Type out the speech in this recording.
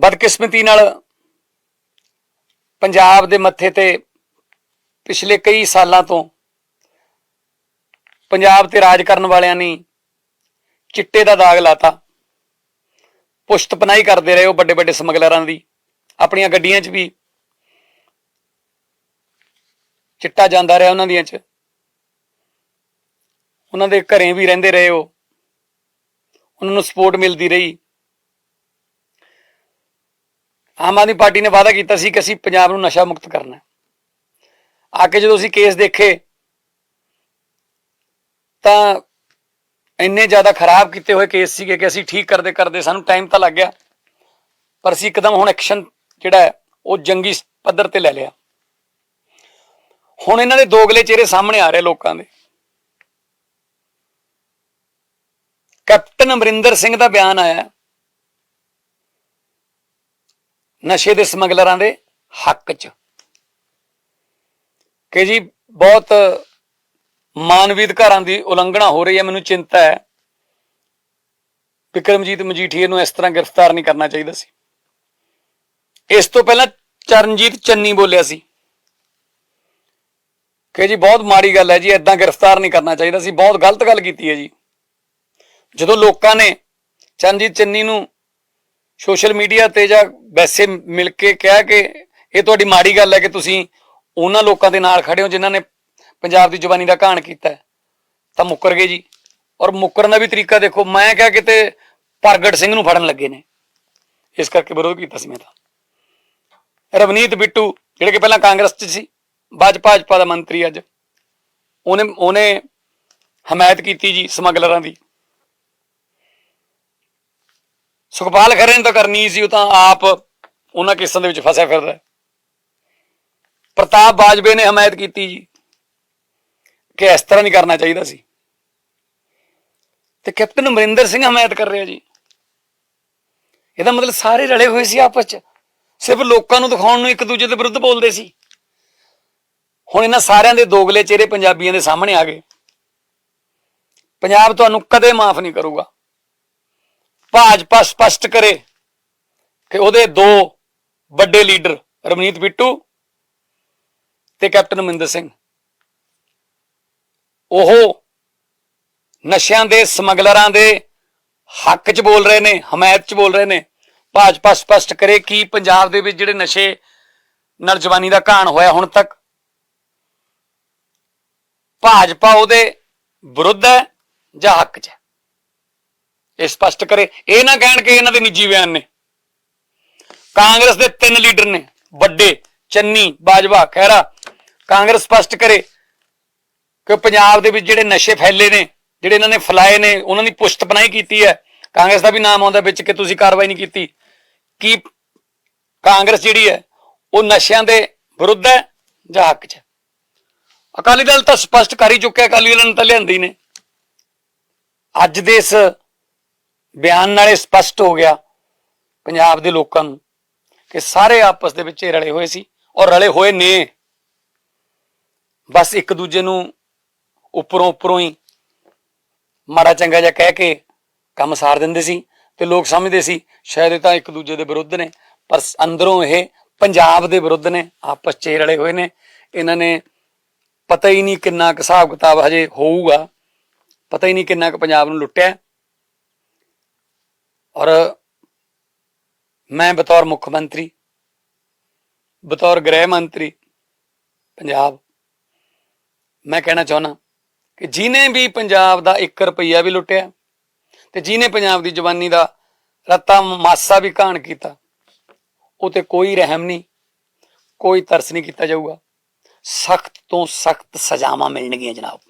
ਬਦਕਿਸਮਤੀ ਨਾਲ ਪੰਜਾਬ ਦੇ ਮੱਥੇ ਤੇ ਪਿਛਲੇ ਕਈ ਸਾਲਾਂ ਤੋਂ ਪੰਜਾਬ ਤੇ ਰਾਜ ਕਰਨ ਵਾਲਿਆਂ ਨੇ ਚਿੱਟੇ ਦਾ ਦਾਗ ਲਾਤਾ। ਪੁਸ਼ਤ ਪਨਾਈ ਕਰਦੇ ਰਹੇ ਉਹ ਵੱਡੇ ਵੱਡੇ ਸਮਗਲਰਾਂ ਦੀ। ਆਪਣੀਆਂ ਗੱਡੀਆਂ 'ਚ ਵੀ ਚਿੱਟਾ ਜਾਂਦਾ ਰਿਹਾ ਉਹਨਾਂ ਦੀਆਂ 'ਚ। ਉਹਨਾਂ ਦੇ ਘਰੇ ਵੀ ਰਹਿੰਦੇ ਰਹੇ ਉਹ। ਉਹਨਾਂ ਨੂੰ ਸਪੋਰਟ ਮਿਲਦੀ ਰਹੀ। ਆਮ ਆਦਮੀ ਪਾਰਟੀ ਨੇ ਵਾਅਦਾ ਕੀਤਾ ਸੀ ਕਿ ਅਸੀਂ ਪੰਜਾਬ ਨੂੰ ਨਸ਼ਾ ਮੁਕਤ ਕਰਨਾ ਆ ਕੇ ਜਦੋਂ ਅਸੀਂ ਕੇਸ ਦੇਖੇ, ਤਾਂ ਇੰਨੇ ਜ਼ਿਆਦਾ ਖਰਾਬ ਕੀਤੇ ਹੋਏ ਕੇਸ ਸੀਗੇ ਕਿ ਅਸੀਂ ਠੀਕ ਕਰਦੇ ਕਰਦੇ ਸਾਨੂੰ ਟਾਈਮ ਤਾਂ ਲੱਗ ਗਿਆ, ਪਰ ਅਸੀਂ ਇੱਕਦਮ ਹੁਣ ਐਕਸ਼ਨ ਜਿਹੜਾ ਉਹ ਜੰਗੀ ਪੱਧਰ ਤੇ ਲੈ ਲਿਆ। ਹੁਣ ਇਹਨਾਂ ਦੇ ਦੋਗਲੇ ਚਿਹਰੇ ਸਾਹਮਣੇ ਆ ਰਹੇ ਲੋਕਾਂ ਦੇ। ਕੈਪਟਨ ਅਮਰਿੰਦਰ ਸਿੰਘ ਦਾ ਬਿਆਨ ਆਇਆ ਹੈ। ਨਸ਼ੇ ਦੇ ਸਮਗਲਰਾਂ ਦੇ ਹੱਕ 'ਚ। ਕਿ ਜੀ ਬਹੁਤ ਮਾਨਵੀ ਅਧਿਕਾਰਾਂ ਦੀ ਉਲੰਘਣਾ ਹੋ ਰਹੀ ਹੈ, ਮੈਨੂੰ ਚਿੰਤਾ ਹੈ ਵਿਕਰਮਜੀਤ ਮਜੀਠੀਏ ਨੂੰ ਇਸ ਤਰ੍ਹਾਂ ਗ੍ਰਿਫਤਾਰ ਨਹੀਂ ਕਰਨਾ ਚਾਹੀਦਾ ਸੀ। ਇਸ ਤੋਂ ਪਹਿਲਾਂ ਚਰਨਜੀਤ ਚੰਨੀ ਬੋਲਿਆ ਸੀ ਕਿ ਜੀ ਬਹੁਤ ਮਾੜੀ ਗੱਲ ਹੈ ਜੀ ਐਦਾਂ ਗ੍ਰਿਫਤਾਰ ਨਹੀਂ ਕਰਨਾ ਚਾਹੀਦਾ ਸੀ, ਬਹੁਤ ਗਲਤ ਗੱਲ ਕੀਤੀ ਹੈ ਜੀ। ਜਦੋਂ ਲੋਕਾਂ ਨੇ ਚਰਨਜੀਤ ਚੰਨੀ ਨੂੰ ਸੋਸ਼ਲ ਮੀਡੀਆ ਤੇ ਜਾਂ ਵੈਸੇ ਮਿਲ ਕੇ ਕਿਹਾ ਕਿ ਇਹ ਤੁਹਾਡੀ ਮਾੜੀ ਗੱਲ ਹੈ ਕਿ ਤੁਸੀਂ ਉਹਨਾਂ ਲੋਕਾਂ ਦੇ ਨਾਲ ਖੜੇ ਹੋ ਜਿਨ੍ਹਾਂ ਨੇ ਪੰਜਾਬ ਦੀ ਜ਼ੁਬਾਨੀ ਦਾ ਘਾਣ ਕੀਤਾ ਤਾਂ ਮੁੱਕਰ ਗਏ ਜੀ। ਔਰ ਮੁੱਕਰਨ ਦਾ ਵੀ ਤਰੀਕਾ ਦੇਖੋ, ਮੈਂ ਕਿਹਾ ਕਿਤੇ ਪ੍ਰਗਟ ਸਿੰਘ ਨੂੰ ਫੜਨ ਲੱਗੇ ਨੇ। ਇਸ ਕਰਕੇ ਵਿਰੋਧ ਕੀਤਾ ਸੀ ਮੈਂ ਤਾਂ। ਰਵਨੀਤ ਬਿੱਟੂ, ਜਿਹੜੇ ਕਿ ਪਹਿਲਾਂ ਕਾਂਗਰਸ 'ਚ ਸੀ ਬਾਜ ਭਾਜਪਾ ਦਾ ਮੰਤਰੀ ਅੱਜ, ਉਹਨੇ ਉਹਨੇ ਹਮਾਇਤ ਕੀਤੀ ਜੀ ਸਮਗਲਰਾਂ ਦੀ। ਸੁਖਪਾਲ ਖਰੇ ਨੇ ਤਾਂ ਕਰਨੀ ਸੀ, ਉਹ ਤਾਂ ਆਪ ਉਹਨਾਂ ਕੇਸਾਂ ਦੇ ਵਿੱਚ ਫਸਿਆ ਫਿਰਦਾ ਪ੍ਰਤਾਪ ਬਾਜਵੇ ਨੇ ਹਮਾਇਤ ਕੀਤੀ ਜੀ ਕਿ ਇਸ ਤਰ੍ਹਾਂ ਨਹੀਂ ਕਰਨਾ ਚਾਹੀਦਾ ਸੀ। ਤੇ ਕੈਪਟਨ ਅਮਰਿੰਦਰ ਸਿੰਘ ਹਮਾਇਤ ਕਰ ਰਿਹਾ ਜੀ। ਇਹਦਾ ਮਤਲਬ ਸਾਰੇ ਰਲੇ ਹੋਏ ਸੀ ਆਪਸ ਚ। ਸਿਰਫ ਲੋਕਾਂ ਨੂੰ ਦਿਖਾਉਣ ਨੂੰ ਇੱਕ ਦੂਜੇ ਦੇ ਵਿਰੁੱਧ ਬੋਲਦੇ ਸੀ। ਹੁਣ ਇਹਨਾਂ ਸਾਰਿਆਂ ਦੇ ਦੋਗਲੇ ਚਿਹਰੇ ਪੰਜਾਬੀਆਂ ਦੇ ਸਾਹਮਣੇ ਆ ਗਏ। ਪੰਜਾਬ ਤੁਹਾਨੂੰ ਕਦੇ ਮਾਫ ਨਹੀਂ ਕਰੂਗਾ। ਭਾਜਪਾ ਸਪਸ਼ਟ ਕਰੇ ਕਿ ਉਹਦੇ ਦੋ ਵੱਡੇ ਲੀਡਰ ਰਮਨੀਤ ਬਿੱਟੂ ਤੇ ਕੈਪਟਨ ਅਮਰਿੰਦਰ ਸਿੰਘ। ਉਹ ਨਸ਼ਿਆਂ ਦੇ ਸਮਗਲਰਾਂ ਦੇ ਹੱਕ 'ਚ ਬੋਲ ਰਹੇ ਨੇ, ਹਮਾਇਤ 'ਚ ਬੋਲ ਰਹੇ ਨੇ। ਭਾਜਪਾ ਸਪਸ਼ਟ ਕਰੇ ਕਿ ਪੰਜਾਬ ਦੇ ਵਿੱਚ ਜਿਹੜੇ ਨਸ਼ੇ ਨਾਲ ਜਵਾਨੀ ਦਾ ਘਾਣ ਹੋਇਆ ਹੁਣ ਤੱਕ, ਭਾਜਪਾ ਉਹਦੇ ਵਿਰੁੱਧ ਹੈ ਜਾਂ ਹੱਕ 'ਚ ਹੈ? ਇਹ ਸਪਸ਼ਟ ਕਰੇ। ਇਹ ਨਾ ਕਹਿਣ ਕਿ ਇਹਨਾਂ ਦੇ ਨਿੱਜੀ ਬਿਆਨ ਨੇ। ਕਾਂਗਰਸ ਦੇ ਤਿੰਨ ਲੀਡਰ ਨੇ, ਵੱਡੇ, ਚੰਨੀ, ਬਾਜਵਾ, ਖਹਿਰਾ। ਕਾਂਗਰਸ ਸਪਸ਼ਟ ਕਰੇ ਕਿ ਪੰਜਾਬ ਦੇ ਵਿੱਚ ਜਿਹੜੇ ਨਸ਼ੇ ਫੈਲੇ ਨੇ, ਜਿਹੜੇ ਇਹਨਾਂ ਨੇ ਫਲਾਏ ਨੇ, ਉਹਨਾਂ ਦੀ ਪੁਸ਼ਤ ਬਣਾਈ ਕੀਤੀ ਹੈ। ਕਾਂਗਰਸ ਦਾ ਵੀ ਨਾਮ ਆਉਂਦਾ ਵਿੱਚ ਕਿ ਤੁਸੀਂ ਕਾਰਵਾਈ ਨਹੀਂ ਕੀਤੀ। ਕੀ ਕਾਂਗਰਸ ਜਿਹੜੀ ਹੈ, ਉਹ ਨਸ਼ਿਆਂ ਦੇ ਵਿਰੁੱਧ ਹੈ ਜਾਂ ਹੱਕ 'ਚ? ਅਕਾਲੀ ਦਲ ਤਾਂ ਸਪਸ਼ਟ ਕਰ ਹੀ ਚੁੱਕਿਆ, ਅਕਾਲੀ ਦਲ ਨੂੰ ਤਾਂ ਲਿਆਂਦੀ ਨੇ। ਅੱਜ ਦੇ ਇਸ ਬਿਆਨ ਨਾਲੇ ਸਪਸ਼ਟ ਹੋ ਗਿਆ ਪੰਜਾਬ ਦੇ ਲੋਕਾਂ ਨੂੰ ਕਿ ਸਾਰੇ ਆਪਸ ਦੇ ਵਿੱਚ ਰਲੇ ਹੋਏ ਸੀ ਔਰ ਰਲੇ ਹੋਏ ਨੇ। ਬਸ ਇੱਕ ਦੂਜੇ ਨੂੰ ਉੱਪਰੋਂ ਉੱਪਰੋਂ ਹੀ ਮਾੜਾ ਚੰਗਾ ਜਿਹਾ ਕਹਿ ਕੇ ਕੰਮ ਸਾਰ ਦਿੰਦੇ ਸੀ ਤੇ ਲੋਕ ਸਮਝਦੇ ਸੀ ਸ਼ਾਇਦ ਇਹ ਤਾਂ ਇੱਕ ਦੂਜੇ ਦੇ ਵਿਰੁੱਧ ਨੇ, ਪਰ ਅੰਦਰੋਂ ਇਹ ਪੰਜਾਬ ਦੇ ਵਿਰੁੱਧ ਨੇ, ਆਪਸ 'ਚ ਹੀ ਰਲੇ ਹੋਏ ਨੇ। ਇਹਨਾਂ ਨੇ ਪਤਾ ਹੀ ਨਹੀਂ ਕਿੰਨਾ ਕੁ ਹਿਸਾਬ ਕਿਤਾਬ ਹਜੇ ਹੋਊਗਾ, ਪਤਾ ਹੀ ਨਹੀਂ ਕਿੰਨਾ ਕੁ ਪੰਜਾਬ ਨੂੰ ਲੁੱਟਿਆ। ਔਰ ਮੈਂ ਬਤੌਰ ਮੁੱਖ ਮੰਤਰੀ, ਬਤੌਰ ਗ੍ਰਹਿ ਮੰਤਰੀ ਪੰਜਾਬ, ਮੈਂ ਕਹਿਣਾ ਚਾਹੁੰਦਾ ਕਿ ਜਿਨੇ ਵੀ ਪੰਜਾਬ ਦਾ 1 ਰੁਪਈਆ ਵੀ ਲੁੱਟਿਆ ਤੇ ਜਿਨੇ ਪੰਜਾਬ ਦੀ ਜਵਾਨੀ ਦਾ ਰਤਾ ਮਾਸਾ ਵੀ ਘਾਣ ਕੀਤਾ, ਉਹ ਤੇ ਕੋਈ ਰਹਿਮ ਨਹੀਂ, ਕੋਈ ਤਰਸ ਨਹੀਂ ਕੀਤਾ ਜਾਊਗਾ। ਸਖਤ ਤੋਂ ਸਖਤ ਸਜ਼ਾਵਾਂ ਮਿਲਣਗੀਆਂ ਜਨਾਬ।